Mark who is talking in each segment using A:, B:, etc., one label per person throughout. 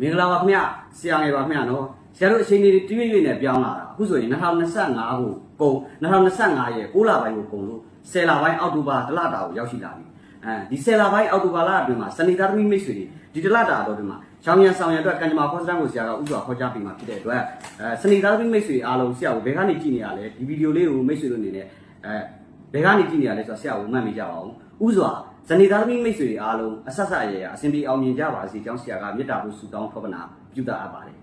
A: မင်္ဂလာပါခင်ဗျဆရာငယ်ပါခင်ဗျနော်ဆရာတို့အချိန်လေးတွေတရွေ့ရွေ့နဲ့ပြောင်းလာတာအခုဆိုရင်2025ကိုကုန်2025ရဲ့6လပိုင်းကိုကုန်လို့10လပိုင်းအောက်တိုဘာတလတာကိုရောက်ရှိလာပြီအဲဒီ10လပိုင်းအောက်တိုဘာလအတွင်းမှာစနေသားသမီးမိတ်ဆွေတွေဒီတလတာတော့ဒီမှာချောင်းရံဆောင်ရံအတွက်ကံကြမ္မာဖောစတန်ကိုဆရာကဥစွာခေါ်ကြားပေးမှာဖြစ်တဲ့အတွက်အဲစနေသားသမီးမိတ်ဆွေအားလုံးဆရာကိုဘယ်ကနေကြည့်နေရလဲဒီဗီဒီယိုလေးကိုမိတ်ဆွေတို့အနေနဲ့အဲဘယ်ကနေကြည့်နေရလဲဆိုတော့ဆရာကိုမှတ်မိကြပါအောင်ဥစွာ ဇနီးသားသမီးမိတ်ဆွေတွေအားလုံးအဆက်ဆက်ရရအစဉ်ပြေအောင်မြင်ကြပါစေကြောင်းဆရာကမေတ္တာပို့ဆုတောင်းထောပနာပြုတတ်အပ်ပါတယ်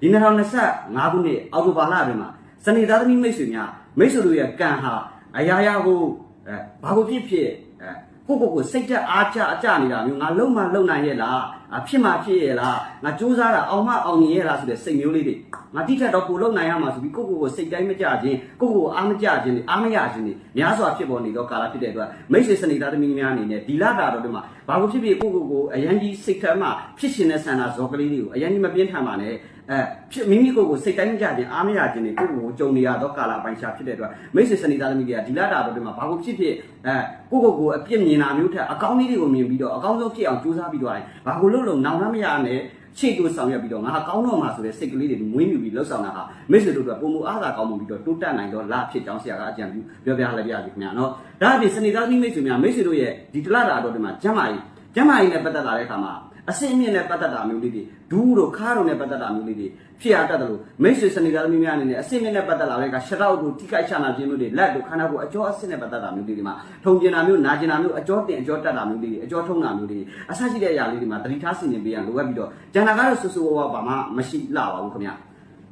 A: ဒီ2025ခုနှစ်အောက်တိုဘာလအတွင်းမှာဇနီးသားသမီးမိတ်ဆွေများမိတ်ဆွေတို့ရဲ့ကံဟာအရာရာကိုအဲဘာကိုဖြစ်ဖြစ်အဲကိုကိုကိုစိတ်သက်အားချအကြနေတာမျိုးငါလုံမလုံနိုင်ရဲ့လား အဖြစ်မှဖြစ်ရဲ့လားငါစူးစမ်းတာအောင်မအောင်မြင်ရဲ့လားဆိုတဲ့စိတ်မျိုးလေးတွေငါတိထက်တော့ကိုလုံနိုင်ရမှာဆိုပြီးကိုကိုကိုစိတ်တိုင်းမကြခြင်းကိုကိုကိုအားမကြခြင်းတွေအားမရခြင်းတွေများစွာဖြစ်ပေါ်နေတော့ကာလဖြစ်တဲ့အတွက်မိတ်ဆွေစနေသားသမီးများအနေနဲ့ဒီလတာတော့ဒီမှာဘာလို့ဖြစ်ဖြစ်ကိုကိုကိုအရန်ကြီးစိတ်ထက်မှဖြစ်ရှင်တဲ့ဆန္ဒဇော်ကလေးတွေကိုအရန်ကြီးမပြင်းထန်ပါနဲ့အဲဖြစ်မိမိကိုကိုစိတ်တိုင်းမကြခြင်းအားမရခြင်းတွေကိုကိုကိုကြုံနေရတော့ကာလပိုင်းခြားဖြစ်တဲ့အတွက်မိတ်ဆွေစနေသားသမီးတွေကဒီလတာတော့ဒီမှာဘာလို့ဖြစ်ဖြစ်အဲကိုကိုကိုအပြစ်မြင်တာမျိုးထက်အကောင်းလေးတွေကိုမြင်ပြီးတော့အကောင်းဆုံးဖြစ်အောင်ကြိုးစားပြီးတော့ဘာကိုလို့လို့နောင်နှမရနဲ့ချိတ်တူဆောင်ရွက်ပြီးတော့ငါကောင်းတော့မှာဆိုတဲ့စိတ်ကလေးတွေမွေးမြူပြီးလှုပ်ဆောင်တာဟာမိတ်ဆွေတို့ကပုံမူအားသာကောင်းမှုပြီးတော့တိုးတက်နိုင်တော့လာဖြစ်ကြောင်းဆရာကအကြံပြုပြောပြလိုက်ပြရစီခင်ဗျာနော်ဒါအပြင်စနေသားသမီးမိတ်ဆွေများမိတ်ဆွေတို့ရဲ့ဒီတလတာတော့ဒီမှာကျမ်းမာရေးကျမ်းမာရေးနဲ့ပတ်သက်လာတဲ့အခါမှာ အစင်းအမြင့်နဲ့ပတ်သက်တာမျိုးလေးတွေဒူးတို့ခါးတို့နဲ့ပတ်သက်တာမျိုးလေးတွေဖြစ်ရတတ်တယ်လို့မိတ်ဆွေစနေသားသမီးများအနေနဲ့အစင်းအမြင့်နဲ့ပတ်သက်လာတဲ့အခါရှရောက်တို့ထိခိုက်ချနာခြင်းမျိုးတွေလက်တို့ခန္ဓာကိုယ်အကျော်အဆင့်နဲ့ပတ်သက်တာမျိုးလေးတွေမှာထုံကျင်တာမျိုးနာကျင်တာမျိုးအကျော်တင်အကျော်တက်တာမျိုးလေးတွေအကျော်ထုံတာမျိုးတွေအဆရှိတဲ့အရာလေးတွေမှာတတိထားဆင်ခြင်ပေးရလိုအပ်ပြီးတော့ကျန်တာကတော့ဆူဆူဝါဝါဘာမှမရှိလှပါဘူးခင်ဗျာ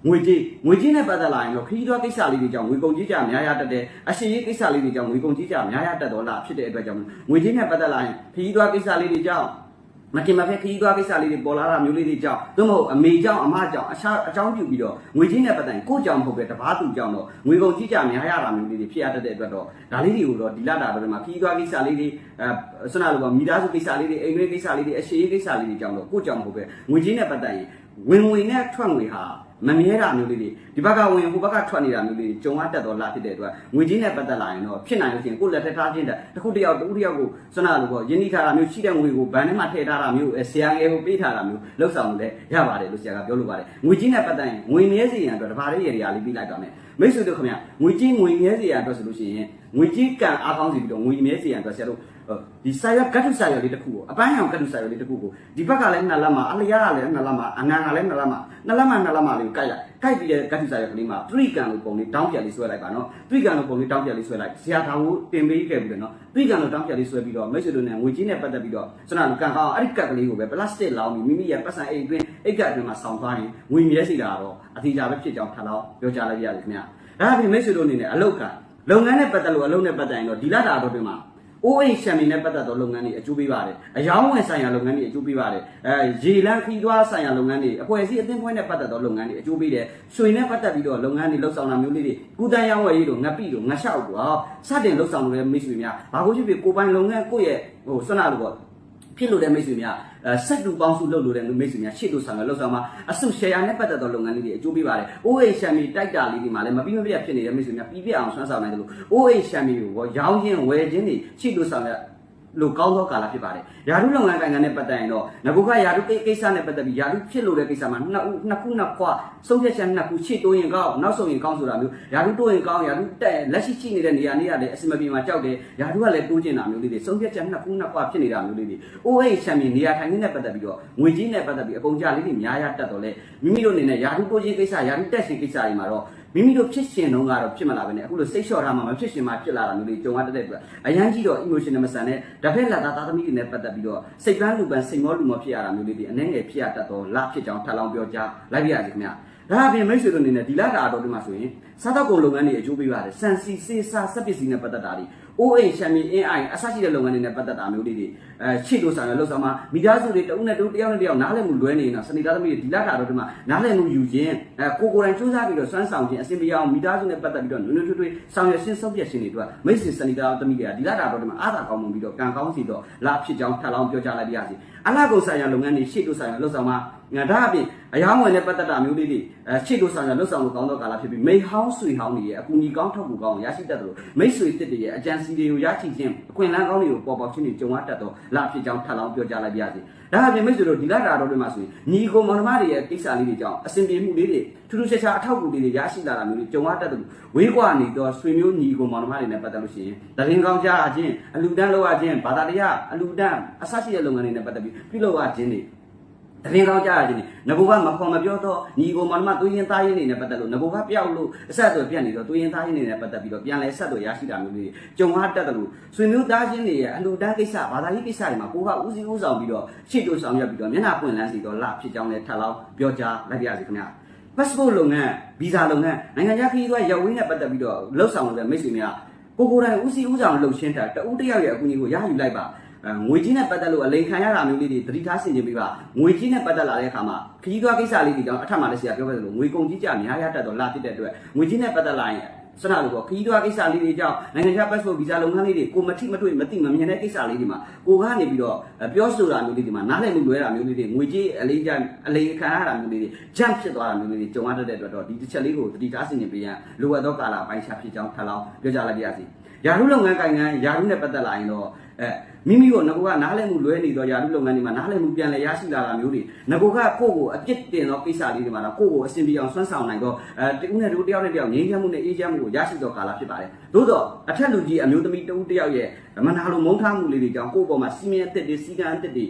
A: ငွေကြေးငွေကြေးနဲ့ပတ်သက်လာရင်တော့ခရီးသွားကိစ္စလေးတွေကြောင့်ငွေကုန်ကြေးကြများရတတ်တယ်အရှိရေးကိစ္စလေးတွေကြောင့်ငွေကုန်ကြေးကြများရတတ်တော့လားဖြစ်တဲ့အတွက်ကြောင့်ငွေကြေးနဲ့ပတ်သက်လာရင်ခရီးသွားကိစ္စလေးတွေကြောင့် မတင်မဖက်ခရီးသွားကိစ္စလေးတွေပေါ်လာတာမျိုးလေးတွေကြောင့်သို့မဟုတ်အမေကြောင့်အမကြောင့်အခြားအကြောင်းပြုပြီးတော့ငွေကြေးနဲ့ပတ်သက်ရင်ကိုယ့်ကြောင့်မဟုတ်ပဲတပားသူကြောင့်တော့ငွေကုန်ကြေးကြများရတာမျိုးလေးတွေဖြစ်ရတတ်တဲ့အတွက်တော့ဒါလေးတွေကိုတော့ဒီလတာတော့မှာခရီးသွားကိစ္စလေးတွေအဲစနလိုကမိသားစုကိစ္စလေးတွေအိမ်တွင်းကိစ္စလေးတွေအရှိရေးကိစ္စလေးတွေကြောင့်တော့ကိုယ့်ကြောင့်မဟုတ်ပဲငွေကြေးနဲ့ပတ်သက်ရင်ဝင်ငွေနဲ့ထွက်ငွေဟာ မမြဲတာမျိုးလေးတွေဒီဘက်ကဝင်ဟိုဘက်ကထွက်နေတာမျိုးလေးတွေကြုံရတတ်တော့လာဖြစ်တဲ့အတွက်ငွေကြေးနဲ့ပတ်သက်လာရင်တော့ဖြစ်နိုင်လို့ရှိရင်ကိုယ့်လက်ထက်ထားခြင်းတဲ့တစ်ခုတစ်ယောက်တစ်ခုတစ်ယောက်ကိုစွမ်းနာလို့ပေါ့ယင်းဒီထားတာမျိုးရှိတဲ့ငွေကိုဘဏ်ထဲမှာထည့်ထားတာမျိုးဆရာငယ်ကိုပေးထားတာမျိုးလောက်ဆောင်လို့လည်းရပါတယ်လို့ဆရာကပြောလို့ပါတယ်ငွေကြေးနဲ့ပတ်သက်ရင်ငွေမြဲစေရန်အတွက်တပါးလေးရေရာလေးပြီးလိုက်ပါမယ်မိတ်ဆွေတို့ခင်ဗျငွေကြေးငွေမြဲစေရန်အတွက်ဆိုလို့ရှိရင်ငွေကြေးကံအားကောင်းစီပြီးတော့ငွေမြဲစေရန်အတွက်ဆရာတို့ ဒီစာရွက်ကတ်ထုစာရွက်လေးတစ်ခုကိုအပန်းရောင်ကတ်ထုစာရွက်လေးတစ်ခုကိုဒီဘက်ကလည်းနှစ်လက်မှာအလျားကလည်းနှစ်လက်မှာအငန်းကလည်းနှစ်လက်မှာနှစ်လက်မှာနှစ်လက်မှာလေးကိုကိုက်လိုက်ကိုက်ပြီးတဲ့ကတ်ထုစာရွက်ကလေးမှာ3ကန်လို့ပုံလေးတောင်းပြလေးဆွဲလိုက်ပါနော်3ကန်လို့ပုံလေးတောင်းပြလေးဆွဲလိုက်ဆရာတော်ကိုတင်ပေးခဲ့ပြီလေနော်3ကန်လို့တောင်းပြလေးဆွဲပြီးတော့မိတ်ဆွေတို့နဲ့ငွေကြီးနဲ့ပတ်သက်ပြီးတော့စနလူကန်ကောင်းအဲ့ဒီကတ်ကလေးကိုပဲပလတ်စတစ်လောင်းပြီးမိမိရဲ့ပတ်စံအိတ်အတွင်းအိတ်ကတ်အတွင်းမှာဆောင်းသွားရင်ငွေမြဲစီတာတော့အတိအကျပဲဖြစ်ကြောင်းထပ်တော့ပြောကြားလိုက်ရစီခင်ဗျာဒါအပြင်မိတ်ဆွေတို့အနေနဲ့အလောက်ကလုပ်ငန်းနဲ့ပတ်သက်လို့အလုပ်နဲ့ပတ်သက်ရင်တော့ဒီလတာတော့တွင်မှာ အိုးအိမ်ရှံမီနဲ့ပတ်သက်သောလုပ်ငန်းတွေအကျိုးပေးပါတယ်။အယောင်းဝင်ဆိုင်ရာလုပ်ငန်းတွေအကျိုးပေးပါတယ်။အဲရေလန်းခီးသွားဆိုင်ရာလုပ်ငန်းတွေအဖွဲ့အစည်းအသင်းဖွဲ့နဲ့ပတ်သက်သောလုပ်ငန်းတွေအကျိုးပေးတယ်။ရွှေနဲ့ပတ်သက်ပြီးတော့လုပ်ငန်းတွေလှုပ်ဆောင်တာမျိုးလေးတွေကုတန်ရောင်းဝယ်ရေးတို့ငပိတို့ငရှောက်တို့ဟောစတင်လှုပ်ဆောင်လို့လည်းမိတ်ဆွေများဘာလို့ဖြစ်ဖြစ်ကိုပိုင်လုပ်ငန်းကိုယ့်ရဲ့ဟိုဆွမ်းနာလို့ပေါ့ ဖြစ်လို့တဲ့မိတ်ဆွေများအဲစက်တူပေါင်းစုလုပ်လို့တဲ့မိတ်ဆွေများရှေ့တို့ဆောင်ရလောက်ဆောင်မှာအစု share နဲ့ပတ်သက်သောလုပ်ငန်းလေးတွေအကျိုးပေးပါတယ်။ OA ရှမ်မီတိုက်တာလေးတွေမှာလည်းမပြီးမပြတ်ဖြစ်နေတဲ့မိတ်ဆွေများပြီးပြအောင်ဆွမ်းဆောင်နိုင်တယ်လို့ OA ရှမ်မီကိုရောရောင်းခြင်းဝယ်ခြင်းတွေရှေ့တို့ဆောင်ရ လို့ကောင်းသောကာလဖြစ်ပါတယ်။ယာရုလုပ်ငန်းကိုင်ငံနဲ့ပတ်သက်ရင်တော့ငကုကယာရုကိစ္စနဲ့ပတ်သက်ပြီးယာရုဖြစ်လို့တဲ့ကိစ္စမှာနှစ်ဦးနှစ်ခုနှစ်ခွဆုံးဖြတ်ချက်နှစ်ခုရှေ့တိုးရင်ကောင်းနောက်ဆုံးရင်ကောင်းဆိုတာမျိုးယာရုတိုးရင်ကောင်းယာရုတက်လက်ရှိရှိနေတဲ့နေရာနေရာလည်းအစမပြေမှာကြောက်တယ်ယာရုကလည်းတိုးကျင်တာမျိုးလေးတွေဆုံးဖြတ်ချက်နှစ်ခုနှစ်ခွဖြစ်နေတာမျိုးလေးတွေ OA ချန်ပီယံနေရာထိုင်ခြင်းနဲ့ပတ်သက်ပြီးတော့ငွေကြီးနဲ့ပတ်သက်ပြီးအကုန်ကြလေးတွေများရတတ်တော့လေမိမိတို့အနေနဲ့ယာရုတိုးခြင်းကိစ္စယာရုတက်ရှင်ကိစ္စတွေမှာတော့ မိမိတို့ဖြစ်ရှင်တော့ကတော့ဖြစ်မလာပဲနဲ့အခုလိုစိတ်လျှော့ထားမှမဖြစ်ရှင်မှဖြစ်လာတာမျိုးလေးကြုံရတတ်တဲ့အတွက်အရန်ကြီးတော့ emotional မဆန်တဲ့တစ်ဖက်လာသားသားသမီးတွေနဲ့ပတ်သက်ပြီးတော့စိတ်ပန်းလူပန်းစိတ်မောလူမောဖြစ်ရတာမျိုးလေးတွေအနှဲငယ်ဖြစ်ရတတ်တော့လာဖြစ်ကြောင်းထပ်လောင်းပြောကြားလိုက်ပြရစီခင်ဗျာဒါအပြင်မိတ်ဆွေတို့အနေနဲ့ဒီလတာတော်ဒီမှာဆိုရင်စားတော့ကုန်လုပ်ငန်းတွေအကျိုးပေးပါတယ်စံစီစေးစားစက်ပစ္စည်းနဲ့ပတ်သက်တာတွေ OA ရှမ်မီအင်းအိုင်အစရှိတဲ့လုပ်ငန်းတွေနဲ့ပတ်သက်တာမျိုးတွေအဲချစ်လို့ဆောင်ရလို့ဆောင်မှာမိသားစုတွေတဦးနဲ့တဦးတယောက်နဲ့တယောက်နားလည်မှုလွဲနေရင်တော့စနေသားသမီးတွေဒီလတာတော့ဒီမှာနားလည်မှုယူခြင်းအဲကိုကိုယ်တိုင်စူးစမ်းပြီးတော့စွမ်းဆောင်ခြင်းအစဉ်ပြေအောင်မိသားစုနဲ့ပတ်သက်ပြီးတော့နွေနွေထွေးထွေးဆောင်ရွက်ရှင်းဆုံးဖြတ်ခြင်းတွေအတွက်မိတ်ဆွေစနေသားသမီးတွေကဒီလတာတော့ဒီမှာအားသာကောင်းမှုပြီးတော့ကံကောင်းစီတော့လာဖြစ်ကြောင်းထပ်လောင်းပြောကြားလိုက်ပါရစေအလားကုန်ဆိုင်ရာလုပ်ငန်းတွေရှေ့တို့ဆိုင်ရာလှုပ်ဆောင်မှာငါဒါအပြင် အယောင်းဝင်နဲ့ပတ်သက်တာမျိုးလေးတွေအဲရှေ့တို့ဆိုင်ရာလှုပ်ဆောင်လို့ကောင်းတော့ကာလဖြစ်ပြီးမိဟောင်းဆွေဟောင်းတွေရဲ့အကူအညီကောင်းထောက်ကူကောင်းရရှိတတ်တယ်လို့မိတ်ဆွေတစ်တွေရဲ့အကြံစီတွေကိုရရှိခြင်းအခွင့်အလမ်းကောင်းတွေကိုပေါ်ပေါက်ခြင်းတွေကြုံရတတ်တော့လဖြစ်ကြောင်းထပ်လောင်းပြောကြားလိုက်ပါရစေဒါအပြင်မိတ်ဆွေတို့ဒီလတာတော်တွေမှာဆိုရင်ညီကိုမောင်နှမတွေရဲ့ကိစ္စလေးတွေကြောင့်အဆင်ပြေမှုလေးတွေထူးထူးခြားခြားအထောက်အကူလေးတွေရရှိလာတာမျိုးတွေကြုံရတတ်တယ်ဝေးကွာနေတော့ဆွေမျိုးညီကိုမောင်နှမတွေနဲ့ပတ်သက်လို့ရှိရင်တရင်ကောင်းကြားအချင်းအလူတန်းလောက်အချင်းဘာသာတရားအလူတန်းအဆရှိတဲ့လုပ်ငန်းတွေနဲ့ပတ်သက်ပြီးပြုလုပ်အချင်းတွေ တရင်ကောင်းကြားအချင်းငကိုကမခေါ်မပြောတော့ညီကိုမောင်နှမသွေးရင်သားရင်းတွေနဲ့ပတ်သက်လို့ငကိုကပျောက်လို့အဆက်အသွယ်ပြတ်နေတော့သွေးရင်သားရင်းတွေနဲ့ပတ်သက်ပြီးတော့ပြန်လဲဆက်သွယ်ရရှိတာမျိုးတွေကြုံရတတ်တယ်လို့ဆွေမျိုးသားချင်းတွေရဲ့အလူတန်းကိစ္စဘာသာရေးကိစ္စတွေမှာကိုကဦးစီးဦးဆောင်ပြီးတော့ရှေ့တိုးဆောင်ရွက်ပြီးတော့မျက်နှာပွင့်လန်းစီတော့လဖြစ်ကြောင်းလည်းထပ်လောင်းပြောကြားလိုက်ပါရစေခင်ဗျာ passport လုပ်ငန်းဗီဇာလုပ်ငန်းနိုင်ငံခြားခရီးသွားရောက်ဝင်းနဲ့ပတ်သက်ပြီးတော့လှုပ်ဆောင်တဲ့မိတ်ဆွေများကိုကိုယ်တိုင်ဦးစီးဦးဆောင်လှုပ်ရှင်းတာတဦးတစ်ယောက်ရဲ့အကူအညီကိုရယူလိုက်ပါအဲ ငွေကြီးနဲ့ပတ်သက်လို့အလိန်ခံရတာမျိုးလေးတွေသတိထားဆင်ခြင်ပေးပါငွေကြီးနဲ့ပတ်သက်လာတဲ့အခါမှာခရီးသွားကိစ္စလေးတွေကြောင့်အထက်မှာလည်းဆရာပြောခဲ့သလိုငွေကုန်ကြီးကြများရတတ်တော့လာဖြစ်တဲ့အတွက်ငွေကြီးနဲ့ပတ်သက်လာရင်စနလို့ပေါ့ခရီးသွားကိစ္စလေးတွေကြောင့်နိုင်ငံခြား passport visa လုပ်ငန်းလေးတွေကိုမထိမတွေ့မသိမမြင်တဲ့ကိစ္စလေးတွေမှာကိုကနေပြီးတော့ပြောဆိုတာမျိုးလေးတွေမှာနားလည်မှုလွဲတာမျိုးလေးတွေငွေကြီးအလေးကြအလေးခံရတာမျိုးလေးတွေ jump ဖြစ်သွားတာမျိုးလေးတွေကြုံရတတ်တဲ့အတွက်တော့ဒီတစ်ချက်လေးကိုသတိထားဆင်ခြင်ပေးရန်လိုအပ်သောကာလပိုင်းခြားဖြစ်ကြောင်းထပ်လောင်းပြောကြလိုက်ပါရစေ။ယာရုလုပ်ငန်းကိုင်ငန်းယာရုနဲ့ပတ်သက်လာရင်တော့ အဲမိမိကိုငကိုကနားလည်မှုလွဲနေတော့ယာရုလုပ်ငန်းတွေမှာနားလည်မှုပြန်လည်ရရှိလာတာမျိုးတွေငကိုကကိုယ့်ကိုအပြစ်တင်သောကိစ္စလေးတွေမှာတော့ကိုယ့်ကိုအစဉ်ပြေအောင်ဆွမ်းဆောင်နိုင်တော့အဲတဦးနဲ့တူတယောက်နဲ့တယောက်ငြိမ်းချမ်းမှုနဲ့အေးချမ်းမှုကိုရရှိသောကာလဖြစ်ပါတယ်။သို့တော့အထက်လူကြီးအမျိုးသမီးတဦးတယောက်ရဲ့မနာလိုမုန်းထားမှုလေးတွေကြောင့်ကိုယ့်ပေါ်မှာစီမင်းအစ်စ်တွေစီကံအစ်စ်တွေ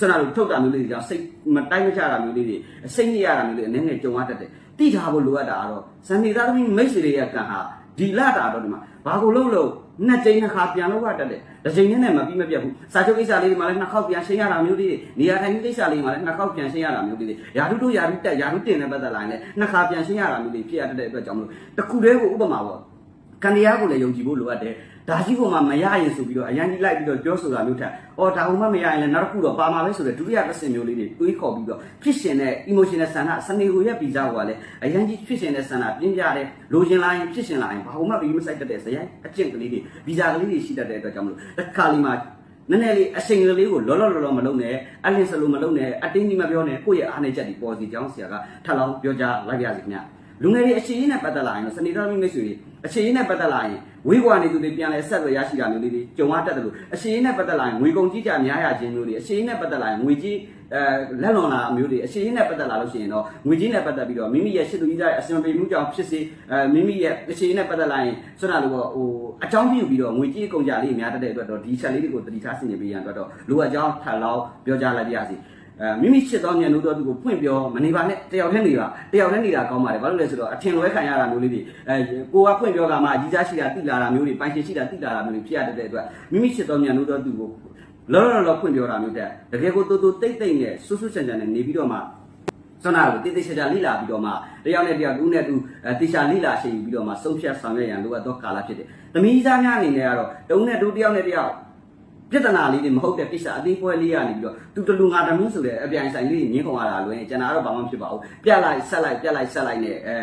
A: စနာလို့ထုတ်တာမျိုးလေးတွေကြောင့်စိတ်မတိုင်းမချတာမျိုးလေးတွေစိတ်ညစ်ရတာမျိုးလေးအနေနဲ့ကြုံရတတ်တယ်တိထားဖို့လိုအပ်တာကတော့ဇန်နေသားသမီးမိတ်ဆွေတွေရဲ့ကံဟာဒီလတာတော့ဒီမှာဘာကိုလုံးလုံး နှစ်ကြိမ်နှစ်ခါပြန်လို့ရတတ်တယ်တစ်ကြိမ်နဲ့မပြီးမပြတ်ဘူးစာချုပ်ကိစ္စလေးတွေမှာလည်းနှစ်ခေါက်ပြန်ရှင်းရတာမျိုးလေးတွေနေရာထိုင်ကိစ္စလေးတွေမှာလည်းနှစ်ခေါက်ပြန်ရှင်းရတာမျိုးလေးတွေယာရုတို့ယာရုတက်ယာရုတင်တဲ့ပတ်သက်လာရင်လည်းနှစ်ခါပြန်ရှင်းရတာမျိုးလေးဖြစ်ရတတ်တဲ့အတွက်ကြောင့်မလို့တစ်ခုတည်းကိုဥပမာပေါ့ကံတရားကိုလည်းယုံကြည်ဖို့လိုအပ်တယ် ဒါကြီးပေါ်မှာမရရင်ဆိုပြီးတော့အရန်ကြီးလိုက်ပြီးတော့ပြောဆိုတာမျိုးထက်အော်ဒါမှမရရင်လည်းနောက်တစ်ခုတော့ပါမှာပဲဆိုတဲ့ဒုတိယတစ်ဆင့်မျိုးလေးတွေတွေးခေါ်ပြီးတော့ဖြစ်ရှင်တဲ့ emotional ဆန္ဒစနေကိုရဲ့ပြီးကြဟိုကလည်းအရန်ကြီးဖြစ်ရှင်တဲ့ဆန္ဒပြင်းပြတယ်လိုချင်လာရင်ဖြစ်ရှင်လာရင်ဘာမှပြီးမဆိုင်တတ်တဲ့ဇယိုင်းအကျင့်ကလေးတွေဗီဇာကလေးတွေရှိတတ်တဲ့အတွက်ကြောင့်မလို့တစ်ခါလေးမှာနည်းနည်းလေးအချိန်ကလေးကိုလောလောလောလောမလုပ်နဲ့အလင်းစလိုမလုပ်နဲ့အတင်းကြီးမပြောနဲ့ကိုယ့်ရဲ့အားနေချက်တွေပေါ်စီကြောင်းဆရာကထပ်လောင်းပြောကြားလိုက်ပါရစေခင်ဗျာလူငယ်တွေအခြေရင်းနဲ့ပတ်သက်လာရင်တော့စနေတော်မိမိတ်ဆွေတွေ အခြေရင်းနဲ့ပတ်သက်လာရင်ဝေးကွာနေသူတွေပြန်လဲဆက်သွယ်ရရှိတာမျိုးလေးတွေကြုံရတတ်တယ်လို့အခြေရင်းနဲ့ပတ်သက်လာရင်ငွေကုန်ကြီးကြများရခြင်းမျိုးတွေအခြေရင်းနဲ့ပတ်သက်လာရင်ငွေကြီးအဲလက်လွန်လာမျိုးတွေအခြေရင်းနဲ့ပတ်သက်လာလို့ရှိရင်တော့ငွေကြီးနဲ့ပတ်သက်ပြီးတော့မိမိရဲ့ရှစ်သူကြီးတဲ့အစံပေမှုကြောင့်ဖြစ်စေအဲမိမိရဲ့အခြေရင်းနဲ့ပတ်သက်လာရင်ဆွမ်းတာလို့ဟိုအကြောင်းပြုပြီးတော့ငွေကြီးကုန်ကြလေးများတတ်တဲ့အတွက်တော့ဒီချက်လေးတွေကိုတတိထားဆင်နေပေးရန်အတွက်တော့လိုအပ်ကြောင်းထပ်လောင်းပြောကြားလိုက်ပါရစေ အဲမိမိချစ်တော်မြတ်လို့တော့သူကိုဖွင့်ပြောမနေပါနဲ့တယောက်တည်းနေပါတယောက်တည်းနေတာကောင်းပါတယ်ဘာလို့လဲဆိုတော့အထင်လွဲခံရတာမျိုးလေးတွေအဲကိုကဖွင့်ပြောကမှအကြီးစားရှိတာတိလာတာမျိုးတွေပိုင်ရှင်ရှိတာတိလာတာမျိုးတွေဖြစ်ရတဲ့အတွက်မိမိချစ်တော်မြတ်လို့တော့သူကိုလောလောလောဖွင့်ပြောတာမျိုးတဲ့တကယ်ကိုတူတူတိတ်တိတ်နဲ့ဆူဆူချန်ချန်နဲ့နေပြီးတော့မှစနာကိုတိတ်တိတ်ချာချာလိလာပြီးတော့မှတယောက်နဲ့တယောက်တူနဲ့တူအဲတေချာလိလာရှိပြီးတော့မှဆုံးဖြတ်ဆောင်ရွက်ရန်လိုအပ်သောကာလဖြစ်တယ်။သမီးသားများအနေနဲ့ကတော့တုံးနဲ့တူတယောက်နဲ့တယောက် ပြဿနာလေးတွေမဟုတ်တဲ့ကိစ္စအသေးပွဲလေးရနေပြီးတော့သူတလူငါတမင်းဆိုတဲ့အပြိုင်ဆိုင်လေးတွေငင်းခုံရတာလွယ်ကျွန်တော်ကတော့ဘာမှဖြစ်ပါဘူးပြက်လိုက်ဆက်လိုက်ပြက်လိုက်ဆက်လိုက်နဲ့အဲ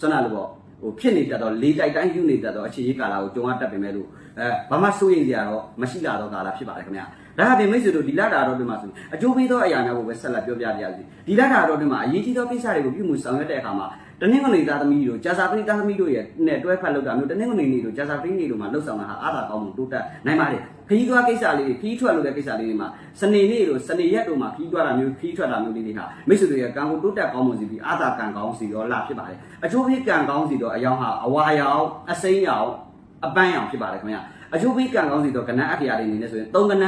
A: ဆွမ်းနာလို့ပေါ့ဟိုဖြစ်နေတတ်တော့လေးတိုက်တိုင်းယူနေတတ်တော့အခြေရေးကာလာကိုကြုံရတတ်ပေမဲ့လို့အဲဘာမှစိုးရိမ်စရာတော့မရှိလာတော့ကာလာဖြစ်ပါတယ်ခင်ဗျာဒါအပြင်မိတ်ဆွေတို့ဒီလတာတော့ဒီမှာဆိုအကျိုးပေးသောအရာများကိုပဲဆက်လက်ပြောပြပြရစီဒီလတာတော့ဒီမှာအရေးကြီးသောကိစ္စတွေကိုပြုမှုဆောင်ရွက်တဲ့အခါမှာတနင်္ဂနွေသားသမီးတို့ဂျာစာပရိသားသမီးတို့ရဲ့နဲ့တွဲဖက်လောက်တာမျိုးတနင်္ဂနွေနေ့တို့ဂျာစာပရိနေ့တို့မှာလှုပ်ဆောင်တာဟာအားသာကောင်းမှုတိုးတက်နိုင်ပါတယ် ခရီးသွားကိစ္စလေးတွေခရီးထွက်လို့တဲ့ကိစ္စလေးတွေမှာစနေနေ့တို့စနေရက်တို့မှာခရီးသွားတာမျိုးခရီးထွက်တာမျိုးလေးတွေဟာမိတ်ဆွေတွေရဲ့ကံကိုတိုးတက်ကောင်းမှုစီပြီးအားသာကံကောင်းစီတော့လာဖြစ်ပါတယ်အချိုးပေးကံကောင်းစီတော့အယောင်ဟာအဝါရောင်အစိမ်းရောင်အပန်းရောင်ဖြစ်ပါတယ်ခင်ဗျာအချိုးပေးကံကောင်းစီတော့ကဏ္ဍအထရာတွေနေနေဆိုရင်၃ကဏ္ဍ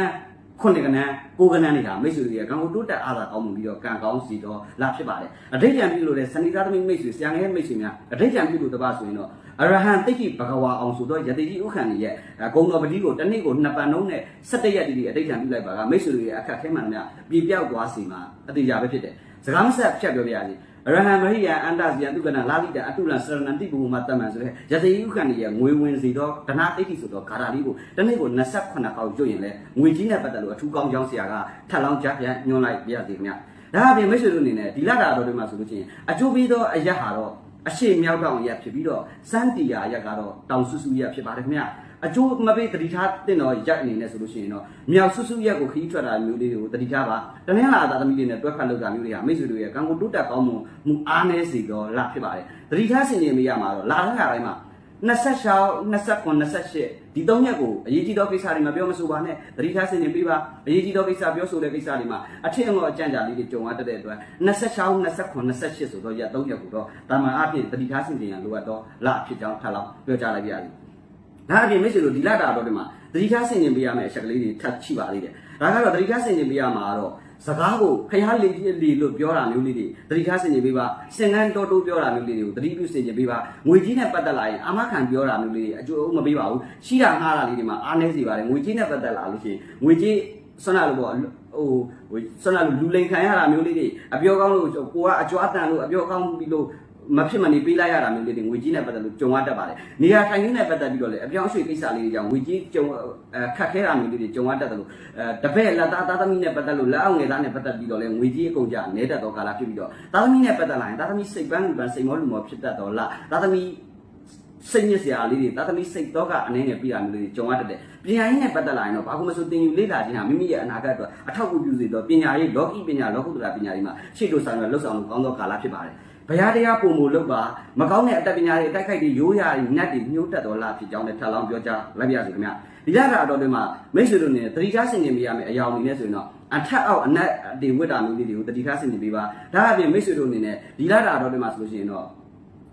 A: ခုနှစ်ကဏ္ဍကိုကဏ္ဍနေတာမိတ်ဆွေတွေကံကိုတိုးတက်အားသာကောင်းမှုပြီးတော့ကံကောင်းစီတော့လာဖြစ်ပါတယ်အဋိဋ္ဌံပြုလို့တဲ့စဏိသားသမီးမိတ်ဆွေဆရာငယ်မိတ်ဆွေများအဋိဋ္ဌံပြုလို့တပတ်ဆိုရင်တော့ အရဟံတိတ်ကြီးဘဂဝါအောင်ဆိုတော့ယတိကြီးဥက္ကံကြီးရဲ့ဂုံတော်ပတိကိုတစ်နေ့ကိုနှစ်ပန်လုံးနဲ့17ရက်တိတိအဋိဋ္ဌံပြုလိုက်ပါကမိတ်ဆွေတွေရဲ့အခက်ခဲမှန်များပြေပြောက်သွားစီမှာအတိအကျပဲဖြစ်တယ်စကားမဆက်ဖြတ်ပြောပြရစီအရဟံမဟိယအန္တဇယတုကနာလာလိတအတုလံစရဏတိဘူမတမန်ဆိုတဲ့ယတိဥက္ကံကြီးရဲ့ငွေဝင်စီတော့ဒနာတိတ်ကြီးဆိုတော့ဂါရာလေးကိုတစ်နေ့ကို28ခေါက်ရွတ်ရင်လဲငွေကြီးနဲ့ပတ်သက်လို့အထူးကောင်းကြောင်းဆရာကထပ်လောင်းကြပြန်ညွှန်လိုက်ပြရစီခင်ဗျဒါအပြင်မိတ်ဆွေတို့အနေနဲ့ဒီလတာတော်တွေမှာဆိုလို့ချင်းအကျိုးပေးသောအရက်ဟာတော့ အရှိမြောက်တောင်ရက်ဖြစ်ပြီးတော့စန်းတီယာရက်ကတော့တောင်ဆူဆူရက်ဖြစ်ပါတယ်ခင်ဗျအကျိုးမပေးတတိထားတင်တော့ရက်အနေနဲ့ဆိုလို့ရှိရင်တော့မြောက်ဆူဆူရက်ကိုခီးထွက်တာမျိုးလေးတွေကိုတတိထားပါတနင်္လာသာသမီးတွေနဲ့တွဲဖက်လုပ်တာမျိုးတွေကမိတ်ဆွေတို့ရဲ့ကံကိုတိုးတက်ကောင်းမှုမူအားနည်းစေတော့လာဖြစ်ပါတယ်တတိထားစင်နေမိရမှာတော့လာတဲ့ခါတိုင်းမှာ 26 29 28ဒီ3ရက်ကိုအရေးကြီးသောကိစ္စတွေမှာပြောမဆိုပါနဲ့သတိထားစင်နေပေးပါအရေးကြီးသောကိစ္စပြောဆိုတဲ့ကိစ္စတွေမှာအထင်အမောအကြံကြာလေးတွေကြုံရတတ်တဲ့အတွက်26 29 28ဆိုတော့ရက်3ရက်ကိုတော့တာမန်အဖြစ်သတိထားစင်ကြရန်လိုအပ်တော့လအဖြစ်ကြောင်းထပ်လောက်ပြောကြားလိုက်ပါရစေဒါအပြင်မိတ်ဆွေတို့ဒီလတာတော့ဒီမှာသတိထားစင်ကြင်ပေးရမယ့်အချက်ကလေးတွေထပ်ချိပါသေးတယ်ဒါကတော့သတိထားစင်ကြင်ပေးရမှာတော့ စကားကိုဖျားလေးလေးလို့ပြောတာမျိုးလေးတွေသတိထားစင်ကြင်ပေးပါစင်ကန်းတော်တိုးပြောတာမျိုးလေးတွေကိုသတိပြုစင်ကြင်ပေးပါငွေကြီးနဲ့ပတ်သက်လာရင်အမခံပြောတာမျိုးလေးတွေအကျိုးမပေးပါဘူးရှိတာငှားတာလေးတွေမှာအားနည်းစေပါတယ်ငွေကြီးနဲ့ပတ်သက်လာလို့ရှိရင်ငွေကြီးဆွမ်းလာလို့ပေါ့ဟိုဟိုဆွမ်းလာလို့လူလိန်ခံရတာမျိုးလေးတွေအပြောကောင်းလို့ကိုကအကြွားတန်လို့အပြောကောင်းပြီးလို့ မဖြစ်မနေပေးလိုက်ရတာမျိုးလေးတွေငွေကြီးနဲ့ပတ်သက်လို့ကြုံရတတ်ပါတယ်။နေရာထိုင်ခင်းနဲ့ပတ်သက်ပြီးတော့လည်းအပြောင်းအရွှေ့ကိစ္စလေးတွေကြောင့်ငွေကြီးကြုံအဲခတ်ခဲတာမျိုးလေးတွေကြုံရတတ်တယ်လို့အဲတပည့်လက်သားသားသမီးနဲ့ပတ်သက်လို့လက်အောင်ငယ်သားနဲ့ပတ်သက်ပြီးတော့လည်းငွေကြီးအကုန်ကြနေတတ်တော့ကာလဖြစ်ပြီးတော့သားသမီးနဲ့ပတ်သက်လာရင်သားသမီးစိတ်ပန်းလူပန်းစိတ်မောလူမောဖြစ်တတ်တော့လားသားသမီးစိတ်ညစ်စရာလေးတွေသားသမီးစိတ်တော့ကအနေနဲ့ပြရမျိုးလေးတွေကြုံရတတ်တယ်။ပညာရေးနဲ့ပတ်သက်လာရင်တော့ဘာမှမဆိုသင်ယူလေ့လာခြင်းဟာမိမိရဲ့အနာဂတ်အတွက်အထောက်အကူပြုစေတော့ပညာရေးလောကီပညာလောကုတ္တရာပညာရေးမှာရှေ့တို့ဆောင်ရလှုပ်ဆောင်လို့ကောင်းသောကာလဖြစ်ပါတယ်။ ဘုရားတရားပုံမူလုပ်ပါမကောင်းတဲ့အတ္တပညာတွေအတိုက်ခိုက်တွေရိုးရာတွေနတ်တွေညှိုးတက်တော်လားဖြစ်ကြောင်းလည်းထပ်လောင်းပြောကြားလိုက်ပါရစေခင်ဗျ။ဒီလကအတော်တွေမှာမိတ်ဆွေတို့နေသတိထားဆင်ခြင်ပေးရမယ့်အရာအနေနဲ့ဆိုရင်တော့အထက်အောက်အနက်တွေဝတ်တာမျိုးလေးတွေကိုသတိထားဆင်ခြင်ပေးပါ။ဒါအပြင်မိတ်ဆွေတို့အနေနဲ့ဒီလကအတော်တွေမှာဆိုလို့ရှိရင်တော့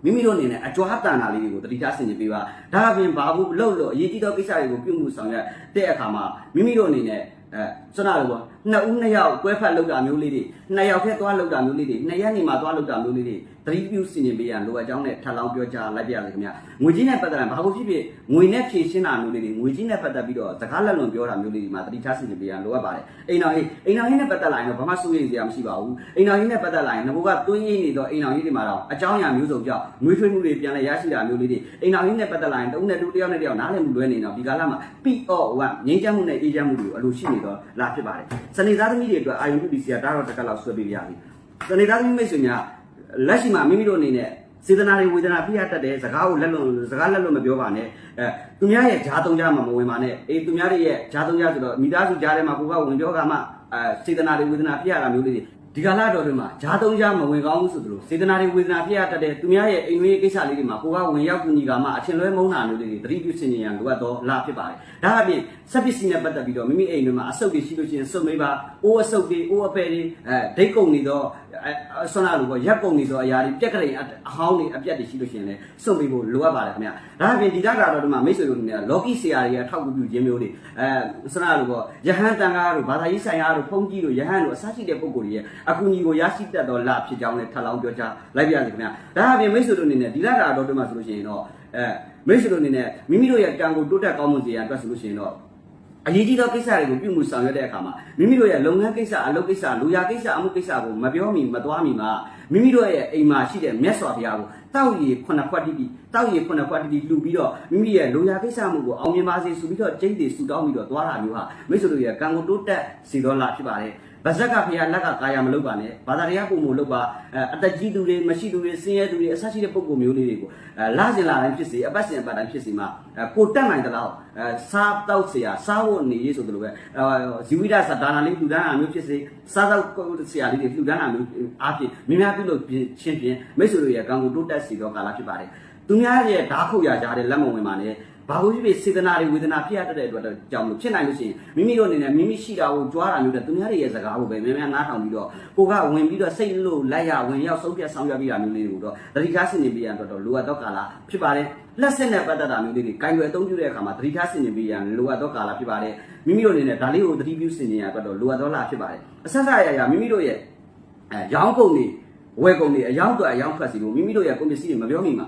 A: မိမိတို့အနေနဲ့အကြွားတန်တာလေးတွေကိုတတိထားဆင်ခြင်ပေးပါဒါအပြင်ဘာဘူးလို့လို့အရေးကြီးသောကိစ္စတွေကိုပြုမှုဆောင်ရွက်တဲ့အခါမှာမိမိတို့အနေနဲ့ အဲစွမ်းနာလို့ပေါ့နှစ်ဦးနှစ်ယောက်ကွဲဖက်လောက်တာမျိုးလေးတွေနှစ်ယောက်ဖက်သွားလောက်တာမျိုးလေးတွေနှစ်ရက်နေမှာသွားလောက်တာမျိုးလေးတွေတတိပြုဆင်ခြင်ပေးရန်လိုအပ်ကြောင်းနဲ့ထပ်လောင်းပြောကြားလိုက်ပြရစေခင်ဗျငွေကြီးနဲ့ပတ်သက်ရင်ဘာလို့ဖြစ်ဖြစ်ငွေနဲ့ဖြည့်ရှင်းတာမျိုးလေးတွေငွေကြီးနဲ့ပတ်သက်ပြီးတော့စကားလက်လွန်ပြောတာမျိုးလေးတွေမှာတတိထားဆင်ခြင်ပေးရန်လိုအပ်ပါတယ်အိမ်တော်ဟိအိမ်တော်ဟိနဲ့ပတ်သက်လာရင်တော့ဘာမှစိုးရိမ်စရာမရှိပါဘူးအိမ်တော်ဟိနဲ့ပတ်သက်လာရင်ငဘကတွင်းရင်းနေတော့အိမ်တော်ဟိတွေမှာတော့အကြောင်းအရာမျိုးစုံကြောင့်ငွေထွေးမှုတွေပြန်လဲရရှိတာမျိုးလေးတွေအိမ်တော်ဟိနဲ့ပတ်သက်လာရင်တဦးနဲ့တူတယောက်နဲ့တယောက်နားလည်မှုလွဲနေတော့ဒီကာလမှာ PO1 ငြိမ်းချမ်းမှုနဲ့အေးချမ်းမှုတွေကိုအလိုရှိနေတော့လာဖြစ်ပါတယ်စနေသားသမီးတွေအတွက်အာယုန်ပြုပြီးစီယာတားတော့တစ်ခါလောက်ဆွဲပေးပြရပြီစနေသားသမီးမိတ်ဆွေများလက်ရှိမှာမိမိတို့အနေနဲ့စေတနာတွေဝေဒနာပြရတတ်တယ်စကားကိုလက်လွန်စကားလက်လွန်မပြောပါနဲ့အဲသူများရဲ့ဂျားတုံးကြမှာမဝင်ပါနဲ့အေးသူများတွေရဲ့ဂျားတုံးကြဆိုတော့မိသားစုဂျားထဲမှာကိုကဝင်ပြောကမှအဲစေတနာတွေဝေဒနာပြရတာမျိုးလေးတွေ ဒီကာလတော်တွေမှာဂျားတုံးကြမဝင်ကောင်းဘူးဆိုသလိုစေတနာတွေဝေဒနာပြရတတ်တယ်သူများရဲ့အိမ်ဝေးကိစ္စလေးတွေမှာကိုကဝင်ရောက်ကူညီကမှအထင်လွဲမုန်းတာမျိုးလေးတွေသတိပြုဆင်ခြင်ရန်လိုအပ်တော့လာဖြစ်ပါတယ်ဒါအပြင်စက်ပစ္စည်းနဲ့ပတ်သက်ပြီးတော့မိမိအိမ်တွေမှာအဆုတ်တွေရှိလို့ရှိရင်စုပ်မေးပါအိုးအဆုတ်တွေအိုးအပယ်တွေအဲဒိတ်ကုန်နေတော့အဲဆွမ်းလာလို့ပေါ့ရက်ကုန်နေတော့အရာတွေပြက်ကလေးအဟောင်းတွေအပြက်တွေရှိလို့ရှိရင်လည်းစုပ်မေးဖို့လိုအပ်ပါတယ်ခင်ဗျဒါအပြင်ဒီတက်တာတော့ဒီမှာမိတ်ဆွေတို့နေလော်ကီဆရာတွေအထောက်အကူပြုခြင်းမျိုးတွေအဲဆွမ်းလာလို့ပေါ့ယဟန်တန်ကားတို့ဘာသာရေးဆိုင်ရာတို့ဖုန်းကြီးတို့ယဟန်တို့အစရှိတဲ့ပုံကိုယ်တွေရဲ့အကူအညီကိုရရှိတတ်တော့လာဖြစ်ကြောင်းလည်းထပ်လောင်းပြောကြားလိုက်ပြရစီခင်ဗျဒါအပြင်မိတ်ဆွေတို့အနေနဲ့ဒီတက်တာတော့ဒီမှာဆိုလို့ရှိရင်တော့အဲမိတ်ဆွေတို့အနေနဲ့မိမိတို့ရဲ့ကံကိုတိုးတက်ကောင်းမွန်စေရန်အတွက်ဆိုလို့ရှိရင်တော့အရေးကြီးသောကိစ္စတွေကိုပြုမှုဆောင်ရွက်တဲ့အခါမှာမိမိတို့ရဲ့လုပ်ငန်းကိစ္စအလုပ်ကိစ္စလူရကိစ္စအမှုကိစ္စကိုမပြောမီမသွားမီမှာမိမိတို့ရဲ့အိမ်မှာရှိတဲ့မြတ်စွာဘုရားကိုတောက်ရီခုနှစ်ခွက်တိတိတောက်ရီခုနှစ်ခွက်တိတိလှူပြီးတော့မိမိရဲ့လူရကိစ္စမှုကိုအောင်မြင်ပါစေဆိုပြီးတော့ကျိတ်တွေဆူတောင်းပြီးတော့သွားတာမျိုးဟာမိတ်ဆွေတို့ရဲ့ကံကိုတိုးတက်စေတော်လာဖြစ်ပါတယ် ဗဇက်ကဖရာလက်ကကာယမလုပ်ပါနဲ့ဘာသာတရားပုံမလုပ်ပါအဲအသက်ကြီးသူတွေမရှိသူတွေဆင်းရဲသူတွေအဆရှိတဲ့ပုံကိုမျိုးလေးတွေကိုအဲလာစင်လာတိုင်းဖြစ်စေအပတ်စဉ်အပတ်တိုင်းဖြစ်စေမှာအဲကိုတက်နိုင်တဲ့လောက်အဲစားတောက်เสียစားဖို့နေရေးဆိုသလိုပဲအဲဇီဝိဒသဒါနာလေးလှူဒန်းတာမျိုးဖြစ်စေစားတော့เสียလေးတွေလှူဒန်းတာမျိုးအားဖြင့်မြများပြုလို့ချင်းဖြင့်မိတ်ဆွေတို့ရဲ့ကံကိုတိုးတက်စေတော့ကာလဖြစ်ပါတယ်သူများရဲ့ဓာခုရကြတဲ့လက်မဝင်ပါနဲ့ ဘာလို့ဖြစ်ဖြစ်စေတနာတွေဝေဒနာဖြစ်ရတဲ့အတွက်တော့ကြောင့်လို့ဖြစ်နိုင်လို့ရှိရင်မိမိတို့အနေနဲ့မိမိရှိတာကိုကြွားတာမျိုးတဲ့သူများတွေရဲ့စကားကိုပဲများများနားထောင်ပြီးတော့ကိုကဝင်ပြီးတော့စိတ်လို့လိုက်ရဝင်ရောက်ဆုံးဖြတ်ဆောင်ရွက်ပြီးတာမျိုးလေးတွေကိုတော့သတိထားဆင်ခြင်ပေးရတော့လိုအပ်တော့ကာလဖြစ်ပါတယ်လက်စစ်နဲ့ပတ်သက်တာမျိုးလေးတွေကင်ွယ်အသုံးပြုတဲ့အခါမှာသတိထားဆင်ခြင်ပေးရလိုအပ်တော့ကာလဖြစ်ပါတယ်မိမိတို့အနေနဲ့ဒါလေးကိုသတိပြုဆင်ခြင်ရတော့လိုအပ်တော့လာဖြစ်ပါတယ်အဆက်ဆက်ရရမိမိတို့ရဲ့အဲရောင်းကုန်တွေဝယ်ကုန်တွေအယောင်းတော့အယောင်းဖက်စီလို့မိမိတို့ရဲ့ကုန်ပစ္စည်းတွေမပြောမိမှာ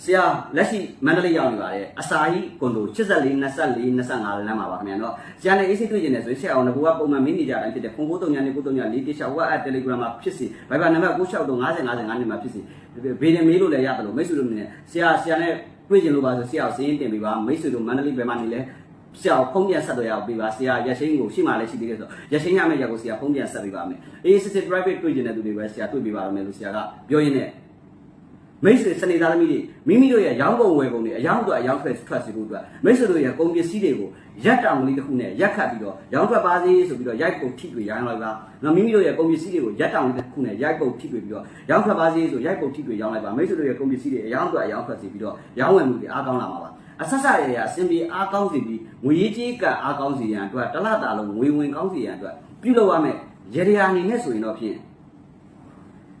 A: ဆရာလက်ရှိမန္တလေးရောက်နေပါတယ်အစာကြီးကွန်ဒို84 24 25လမ်းမှာပါခင်ဗျာနော်ဆရာနဲ့အေးစိတ်တွေ့ကျင်တယ်ဆိုရင်ဆရာအောင်ကပုံမှန်မင်းနေကြတိုင်းဖြစ်တဲ့0939နဲ့939 4kisha WhatsApp Telegram မှာဖြစ်စီဗိုက်ဘာနံပါတ်963 50 55နဲ့မှာဖြစ်စီဘေးနဲ့မေးလို့လည်းရတယ်လို့မိတ်ဆွေတို့နေဆရာဆရာနဲ့တွေ့ကျင်လို့ပါဆိုဆရာကိုစင်းတင်ပေးပါမိတ်ဆွေတို့မန္တလေးဘယ်မှာနေလဲဆရာဖုန်းပြန်ဆက်တော့ရအောင်ပေးပါဆရာရရှိန်ကိုရှိမှလည်းရှိသေးတယ်ဆိုရရှိန်ရမယ့်ရက်ကိုဆရာဖုန်းပြန်ဆက်ပေးပါမယ်အေးစစ်စစ် private တွေ့ကျင်တဲ့သူတွေပဲဆရာတွေ့ပေးပါရမယ်လို့ဆရာကပြောရင်းနဲ့ မိတ်ဆွေစနေသားသမီးတွေမိမိတို့ရဲ့ရောင်းကုန်ဝယ်ကုန်တွေအယောင်းတော့အယောင်းထွက်ထွက်စီဖို့အတွက်မိတ်ဆွေတို့ရဲ့ကုန်ပစ္စည်းတွေကိုရက်တောင်လေးတစ်ခုနဲ့ရက်ခတ်ပြီးတော့ရောင်းထွက်ပါစေဆိုပြီးတော့ရိုက်ပုံထိတွေရောင်းလိုက်ပါနော်မိမိတို့ရဲ့ကုန်ပစ္စည်းတွေကိုရက်တောင်လေးတစ်ခုနဲ့ရိုက်ပုံထိတွေပြီးတော့ရောင်းထွက်ပါစေဆိုရိုက်ပုံထိတွေရောင်းလိုက်ပါမိတ်ဆွေတို့ရဲ့ကုန်ပစ္စည်းတွေအယောင်းတော့အယောင်းထွက်စီပြီးတော့ရောင်းဝယ်မှုတွေအားကောင်းလာမှာပါအဆက်ဆက်ရရအစင်ပြေအားကောင်းစီပြီးငွေရေးကြေးကပ်အားကောင်းစီရန်အတွက်တစ်လတာလုံးငွေဝင်ကောင်းစီရန်အတွက်ပြုလုပ်ရမယ်ရေဒီယာအနေနဲ့ဆိုရင်တော့ဖြင့်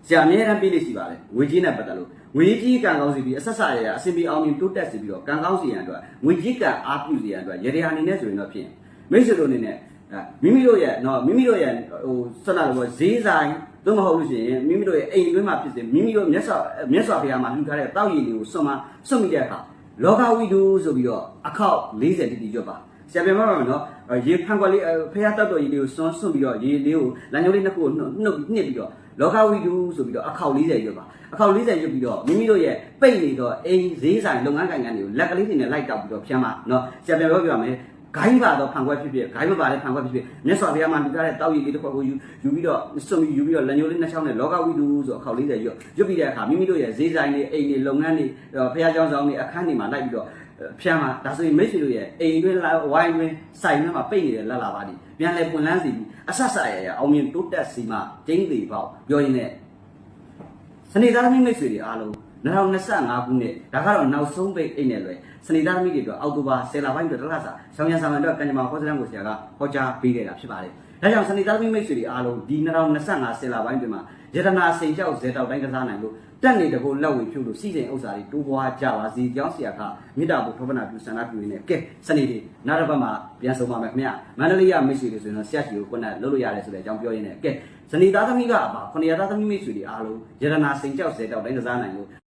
A: ဆရာအများအားပေးလိရှိပါတယ်ငွေကြီးနဲ့ပတ်သက်လို့ ငွေကြီးကံကောင်းစီပြီးအဆက်ဆက်ရရအစင်ပြေအောင်မြင်တိုးတက်စီပြီးတော့ကံကောင်းစီရန်အတွက်ငွေကြီးကံအားပြုစီရန်အတွက်ရေဒီယာအနေနဲ့ဆိုရင်တော့ဖြင့်မိတ်ဆွေတို့အနေနဲ့အဲမိမိတို့ရဲ့နော်မိမိတို့ရဲ့ဟိုစနတော့ဈေးဆိုင်သို့မဟုတ်လို့ရှိရင်မိမိတို့ရဲ့အိမ်တွင်းမှာဖြစ်စေမိမိတို့မျက်စောမျက်စောဖျားမှာလှူထားတဲ့တောက်ရည်တွေကိုစွန့်မစွန့်မိတဲ့အခါလောကဝိတုဆိုပြီးတော့အခောက်40တိတိကျွတ်ပါဆရာပြန်ပါမယ်နော် ရေဖန်ခွက်လေးဖះတောက်တော်ရည်လေးကိုစွန့်စွန့်ပြီးတော့ရေလေးကိုလမ်းကြောလေးနှစ်ခုကိုနှုတ်နှုတ်ညှစ်ပြီးတော့ လောကဝိတုဆိုပြီးတော့အခောက်40ရွတ်ပါအခောက်40ရွတ်ပြီးတော့မိမိတို့ရဲ့ပိတ်နေတော့အိမ်ဈေးဆိုင်လုပ်ငန်းကိုင်ငန်းတွေကိုလက်ကလေးတွေနဲ့လိုက်တောက်ပြီးတော့ဖြန်းပါနော်ဆရာပြန်ပြောပြပါမယ်ဂိုင်းပါတော့ဖန်ခွက်ဖြစ်ဖြစ်ဂိုင်းမပါလည်းဖန်ခွက်ဖြစ်ဖြစ်မြတ်စွာဘုရားမှာလူထားတဲ့တောက်ရည်လေးတစ်ခွက်ကိုယူယူပြီးတော့စွန့်ပြီးယူပြီးတော့လက်ညိုးလေးနှစ်ချောင်းနဲ့လောကဝိတုဆိုအခောက်40ရွတ်ရွတ်ပြီးတဲ့အခါမိမိတို့ရဲ့ဈေးဆိုင်တွေအိမ်တွေလုပ်ငန်းတွေဖះเจ้าဆောင်တွေအခန်းတွေမှာလိုက်ပြီးတော့ ဖြန်းပါဒါဆိုရင်မိတ်ဆွေတို့ရဲ့အိမ်တွင်းဝိုင်းတွင်းဆိုင်တွင်းမှာပိတ်နေတဲ့လက်လာပါဒီပြန်လဲပွင့်လန်းစီပြီးအဆက်ဆက်ရရအောင်မြင်တိုးတက်စီမှကျင်းသေးပေါ့ပြောရင်းနဲ့စနေသားသမီးမိတ်ဆွေတွေအားလုံး2025ခုနှစ်ဒါကတော့နောက်ဆုံးပိတ်အိတ်နဲ့လွယ်စနေသားသမီးတွေအတွက်အောက်တိုဘာ10လပိုင်းအတွက်တစ်လစာဆောင်းရံဆောင်ရံအတွက်ကံကြမ္မာဟောစတန်ကိုဆရာကဟောကြားပေးခဲ့တာဖြစ်ပါတယ်။ဒါကြောင့်စနေသားသမီးမိတ်ဆွေတွေအားလုံးဒီ2025 10လပိုင်းတွင်မှာယတနာစိန်လျှောက်ဇေတောက်တိုင်းကစားနိုင်လို့ တက်နေတကိုလက်ဝေဖြုတ်လို့စီစဉ်ဥစ္စာတွေတိုးပွားကြပါစေကြောင်းဆရာကမေတ္တာပို့ထောပနာပြုဆန္ဒပြုနေကဲစနေတွေနောက်တစ်ပတ်မှာပြန်ဆုံပါမယ်ခင်ဗျမန္တလေးရမိတ်ဆွေတွေဆိုရင်တော့ဆရာကြီးကိုခုနလုပ်လို့ရတယ်ဆိုတဲ့အကြောင်းပြောရင်းနဲ့ကဲဇနီးသားသမီးကပါခொနရသားသမီးမိတ်ဆွေတွေအားလုံးယတနာစိန်လျှောက်ဇေတောက်တိုင်းကစားနိုင်လို့